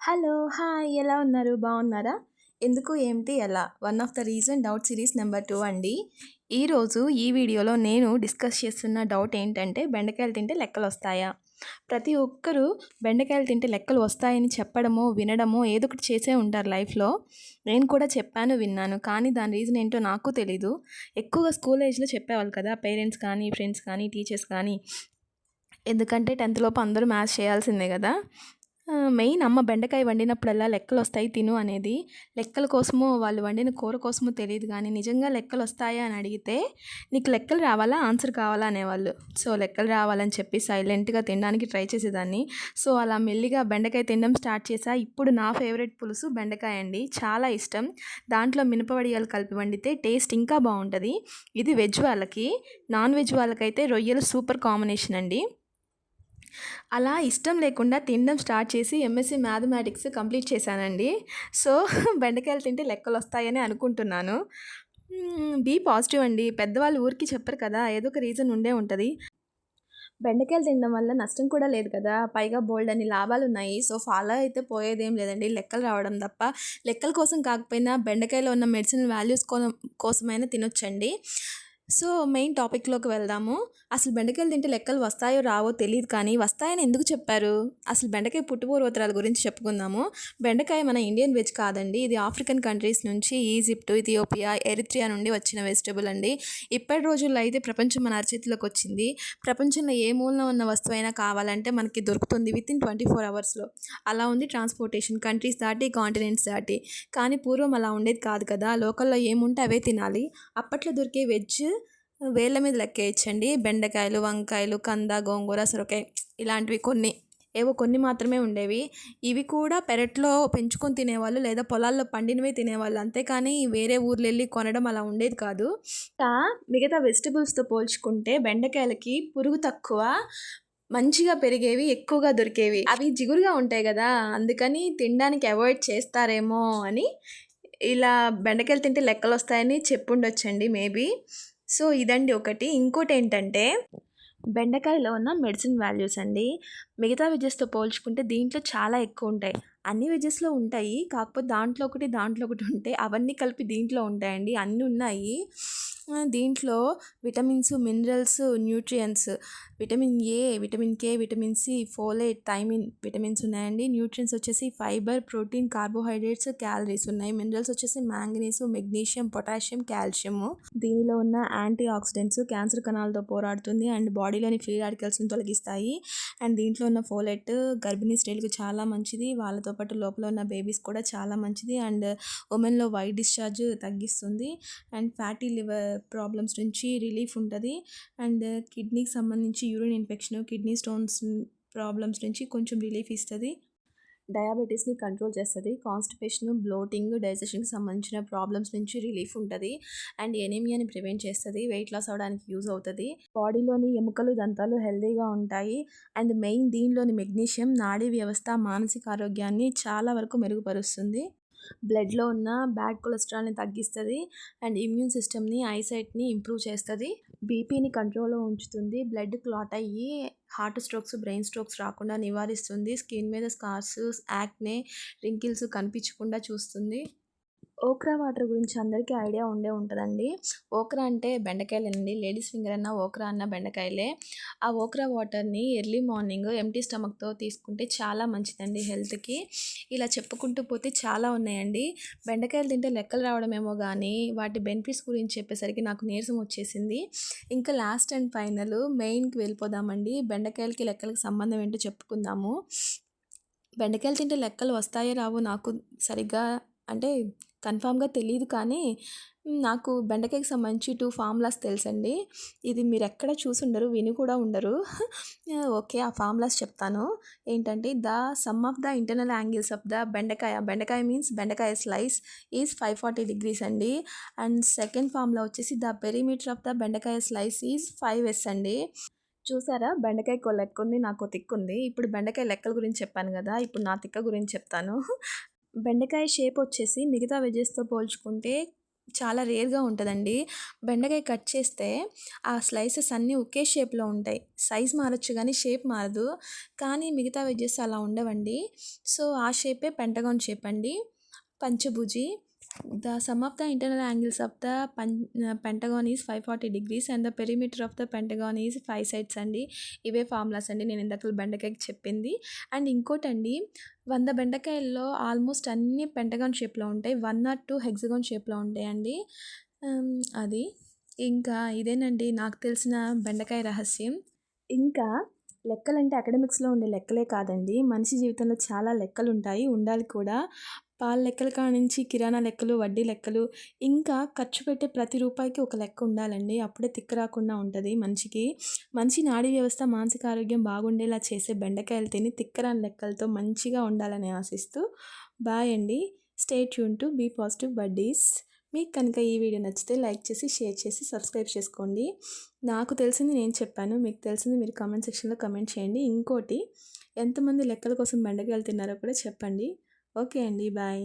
Hello hi ఎలా ఉన్నారు? బాగున్నారా? ఎందుకు ఏమిటి ఎలా? One of the reason doubt series number two అండి. ఈరోజు ఈ వీడియోలో నేను డిస్కస్ చేస్తున్న డౌట్ ఏంటంటే బెండకాయలు తింటే లెక్కలు వస్తాయా? ప్రతి ఒక్కరూ బెండకాయలు తింటే లెక్కలు వస్తాయని చెప్పడమో వినడమో ఏదో ఒకటి చేసే ఉంటారు లైఫ్లో. నేను కూడా చెప్పాను విన్నాను. కానీ దాని రీజన్ ఏంటో నాకు తెలీదు. ఎక్కువగా స్కూల్ ఏజ్లో చెప్పేవాళ్ళు కదా పేరెంట్స్ కానీ ఫ్రెండ్స్ కానీ టీచర్స్ కానీ. ఎందుకంటే టెన్త్ లోపు అందరూ మ్యాథ్స్ చేయాల్సిందే కదా. మెయిన్ అమ్మ బెండకాయ వండినప్పుడల్లా లెక్కలు వస్తాయి తిను అనేది. లెక్కల కోసమో వాళ్ళు వండిన కూర కోసమో తెలియదు కానీ నిజంగా లెక్కలు వస్తాయా అని అడిగితే నీకు లెక్కలు రావాలా? ఆన్సర్ కావాలా? అనేవాళ్ళు. సో లెక్కలు రావాలని చెప్పి సైలెంట్గా తినడానికి ట్రై చేసేదాన్ని. సో అలా మెల్లిగా బెండకాయ తినడం స్టార్ట్ చేసా. ఇప్పుడు నా ఫేవరెట్ పులుసు బెండకాయ అండి. చాలా ఇష్టం. దాంట్లో మినపవడియాలు కలిపి వండితే టేస్ట్ ఇంకా బాగుంటుంది. ఇది వెజ్ వాళ్ళకి. నాన్ వెజ్ వాళ్ళకైతే రొయ్యలు సూపర్ కాంబినేషన్ అండి. అలా ఇష్టం లేకుండా తినడం స్టార్ట్ చేసి ఎంఎస్సి మ్యాథమెటిక్స్ కంప్లీట్ చేశానండి. సో బెండకాయలు తింటే లెక్కలు వస్తాయని అనుకుంటున్నాను బీ పాజిటివ్ అండి. పెద్దవాళ్ళు ఊరికి చెప్పరు కదా ఏదో ఒక రీజన్ ఉండే ఉంటుంది. బెండకాయలు తినడం వల్ల నష్టం కూడా లేదు కదా. పైగా బోల్డ్ అని లాభాలు ఉన్నాయి. సో ఫాలో అయితే పోయేదేం లేదండి. లెక్కలు రావడం తప్ప. లెక్కల కోసం కాకపోయినా బెండకాయలో ఉన్న మెడిసిన్ వాల్యూస్ కోసమైనా తినొచ్చండి. సో మెయిన్ టాపిక్లోకి వెళ్దాము. అసలు బెండకాయలు తింటే లెక్కలు వస్తాయో రావో తెలియదు కానీ వస్తాయని ఎందుకు చెప్పారు? అసలు బెండకాయ పుట్టుపూర్వోత్తరాల గురించి చెప్పుకుందాము. బెండకాయ మన ఇండియన్ వెజ్ కాదండి. ఇది ఆఫ్రికన్ కంట్రీస్ నుంచి ఈజిప్ట్ ఇథియోపియా ఎరిత్రియా నుండి వచ్చిన వెజిటబుల్ అండి. ఇప్పటి రోజుల్లో అయితే ప్రపంచం మన అరచేతిలోకి వచ్చింది. ప్రపంచంలో ఏ మూలన ఉన్న వస్తువు అయినా కావాలంటే మనకి దొరుకుతుంది విత్ ఇన్ ట్వంటీ ఫోర్ అవర్స్లో అలా ఉంది ట్రాన్స్పోర్టేషన్ కంట్రీస్ దాటి కాంటినెంట్స్ దాటి. కానీ పూర్వం అలా ఉండేది కాదు కదా. లోకల్లో ఏముంటే అవే తినాలి. అప్పట్లో దొరికే వెజ్ వేళ్ళ మీద లెక్కేయచ్చండి. బెండకాయలు వంకాయలు కంద గోంగూర సొరకాయ ఇలాంటివి కొన్ని. ఏవో కొన్ని మాత్రమే ఉండేవి. ఇవి కూడా పెరట్లో పెంచుకొని తినేవాళ్ళు లేదా పొలాల్లో పండినవి తినేవాళ్ళు అంతేకాని వేరే ఊర్లు వెళ్ళి కొనడం అలా ఉండేది కాదు. ఇంకా మిగతా వెజిటబుల్స్తో పోల్చుకుంటే బెండకాయలకి పురుగు తక్కువ మంచిగా పెరిగేవి ఎక్కువగా దొరికేవి. అవి జిగురుగా ఉంటాయి కదా అందుకని తినడానికి అవాయిడ్ చేస్తారేమో అని ఇలా బెండకాయలు తింటే లెక్కలు వస్తాయని చెప్పుండొచ్చండి మేబీ. సో ఇదండి ఒకటి. ఇంకోటి ఏంటంటే బెండకాయలో ఉన్న మెడిసిన్ వాల్యూస్ అండి. మిగతా వెజెస్తో పోల్చుకుంటే దీంట్లో చాలా ఎక్కువ ఉంటాయి అన్ని వెజెస్లో ఉంటాయి. కాకపోతే దాంట్లో ఒకటి దాంట్లో ఒకటి ఉంటాయి అవన్నీ కలిపి దీంట్లో ఉంటాయండి. అన్నీ ఉన్నాయి దీంట్లో vitamins minerals nutrients vitamin A vitamin K vitamin C folate thiamine vitamins ఉన్నాయండి. న్యూట్రియన్స్ వచ్చేసి ఫైబర్ ప్రోటీన్ కార్బోహైడ్రేట్స్ క్యాలరీస్ ఉన్నాయి. మినరల్స్ వచ్చేసి మ్యాంగనీస్ మెగ్నీషియం పొటాషియం కాల్షియము. దీనిలో ఉన్న యాంటీ ఆక్సిడెంట్స్ క్యాన్సర్ కణాలతో పోరాడుతుంది అండ్ బాడీలోని ఫ్రీ రాడికల్స్ని తొలగిస్తాయి. అండ్ దీంట్లో ఉన్న ఫోలెట్ గర్భిణీ స్త్రీలకు చాలా మంచిది. వాళ్ళతో పాటు లోపల ఉన్న బేబీస్ కూడా చాలా మంచిది అండ్ ఉమెన్లో వైట్ డిశ్చార్జ్ తగ్గిస్తుంది. అండ్ ఫ్యాటీ లివర్ ప్రాబ్లమ్స్ నుంచి రిలీఫ్ ఉంటుంది. అండ్ కిడ్నీకి సంబంధించి urine infection kidney stones problems నుంచి కొంచెం రిలీఫ్ ఇస్తుంది. డయాబెటీస్ని కంట్రోల్ చేస్తుంది. కాన్స్టిపేషన్ బ్లోటింగ్ డైజెషన్కి సంబంధించిన ప్రాబ్లమ్స్ నుంచి రిలీఫ్ ఉంటుంది. అండ్ ఎనీమియాని ప్రివెంట్ చేస్తుంది. వెయిట్ లాస్ అవడానికి యూజ్ అవుతుంది. బాడీలోని ఎముకలు దంతాలు హెల్దీగా ఉంటాయి. అండ్ మెయిన్ దీనిలోని మెగ్నీషియం నాడీ వ్యవస్థ మానసిక ఆరోగ్యాన్ని చాలా వరకు మెరుగుపరుస్తుంది. బ్లడ్లో ఉన్న బ్యాడ్ కొలెస్ట్రాల్ని తగ్గిస్తుంది అండ్ ఇమ్యూన్ సిస్టమ్ని ఐసైట్ని ఇంప్రూవ్ చేస్తుంది. బీపీని కంట్రోల్లో ఉంచుతుంది. బ్లడ్ క్లాట్ అయ్యి హార్ట్ స్ట్రోక్స్ బ్రెయిన్ స్ట్రోక్స్ రాకుండా నివారిస్తుంది. స్కిన్ మీద స్కార్స్ యాక్నే రింకిల్స్ కనిపించకుండా చూస్తుంది. ఓక్రా వాటర్ గురించి అందరికీ ఐడియా ఉండే ఉంటుందండి. ఓక్రా అంటే బెండకాయలేనండి లేడీస్ ఫింగర్ అన్న ఓక్రా అన్న బెండకాయలే. ఆ ఓక్రా వాటర్ని ఎర్లీ మార్నింగ్ ఎంటీ స్టమక్తో తీసుకుంటే చాలా మంచిదండి హెల్త్కి. ఇలా చెప్పుకుంటూ పోతే చాలా ఉన్నాయండి. బెండకాయలు తింటే లెక్కలు రావడమేమో కానీ వాటి బెనిఫిట్స్ గురించి చెప్పేసరికి నాకు నీరసం వచ్చేసింది. ఇంకా లాస్ట్ అండ్ ఫైనల్ మెయిన్కి వెళ్ళిపోదామండి. బెండకాయలకి లెక్కలకి సంబంధం ఏంటో చెప్పుకుందాము. బెండకాయలు తింటే లెక్కలు వస్తాయో రావో నాకు సరిగ్గా అంటే కన్ఫామ్గా తెలియదు కానీ నాకు బెండకాయకి సంబంధించి టూ ఫార్ములాస్ తెలుసండి. ఇది మీరు ఎక్కడ చూసి ఉండరు విని కూడా ఉండరు. ఓకే ఆ ఫార్ములాస్ చెప్తాను. ఏంటంటే the sum of the internal angles of the బెండకాయ బెండకాయ మీన్స్ బెండకాయ slice is five forty degrees అండి. అండ్ సెకండ్ ఫార్ములా వచ్చేసి ద పెరిమీటర్ ఆఫ్ ద బెండకాయ స్లైస్ ఈజ్ ఫైవ్ ఎస్ అండి. చూసారా? బెండకాయ లెక్క ఉంది నాకు తిక్కు ఉంది ఇప్పుడు బెండకాయ లెక్కల గురించి చెప్పాను కదా ఇప్పుడు నా తిక్క గురించి చెప్తాను. బెండకాయ షేప్ వచ్చేసి మిగతా వెజెస్తో పోల్చుకుంటే చాలా రేర్గా ఉంటుందండి. బెండకాయ కట్ చేస్తే ఆ స్లైసెస్ అన్నీ ఒకే షేప్లో ఉంటాయి. సైజ్ మారచ్చు కానీ షేప్ మారదు. కానీ మిగతా వెజ్జెస్ అలా ఉండవండి. సో ఆ షేపే పెంటగాన్ షేప్ అండి. పంచభుజి the sum of the internal angles of the పన్ pentagon is five forty degrees and the perimeter of the pentagon five sides అండి. ఇవే ఫార్ములాస్ అండి. నేను ఇందాక బెండకాయకి చెప్పింది. అండ్ ఇంకోటండి వంద బెండకాయల్లో ఆల్మోస్ట్ అన్ని పెంటగాన్ షేప్లో ఉంటాయి. వన్ ఆర్ టూ హెగ్జగాన్ షేప్లో ఉంటాయండి. అది. ఇంకా ఇదేనండి నాకు తెలిసిన బెండకాయ రహస్యం. ఇంకా లెక్కలంటే అకాడమిక్స్లో ఉండే లెక్కలే కాదండి. మనిషి జీవితంలో చాలా లెక్కలు ఉంటాయి ఉండాలి కూడా. పాల లెక్కల కాడ నుంచి కిరాణా లెక్కలు వడ్డీ లెక్కలు ఇంకా ఖర్చు పెట్టే ప్రతి రూపాయికి ఒక లెక్క ఉండాలండి. అప్పుడే తిక్క రాకుండా ఉంటుంది మనిషికి. మంచి నాడీ వ్యవస్థ మానసిక ఆరోగ్యం బాగుండేలా చేసే బెండకాయలు తిని తిక్కరాని లెక్కలతో మంచిగా ఉండాలని ఆశిస్తూ బాయ్ అండి. Stay tune to be positive buddies. మీకు కనుక ఈ వీడియో నచ్చితే లైక్ చేసి షేర్ చేసి సబ్స్క్రైబ్ చేసుకోండి. నాకు తెలిసింది నేను చెప్పాను. మీకు తెలిసింది మీరు కామెంట్ సెక్షన్లో కమెంట్ చేయండి. ఇంకోటి ఎంతమంది లెక్కల కోసం బెండకాయలు తిన్నారో కూడా చెప్పండి. ఓకే అండి బాయ్.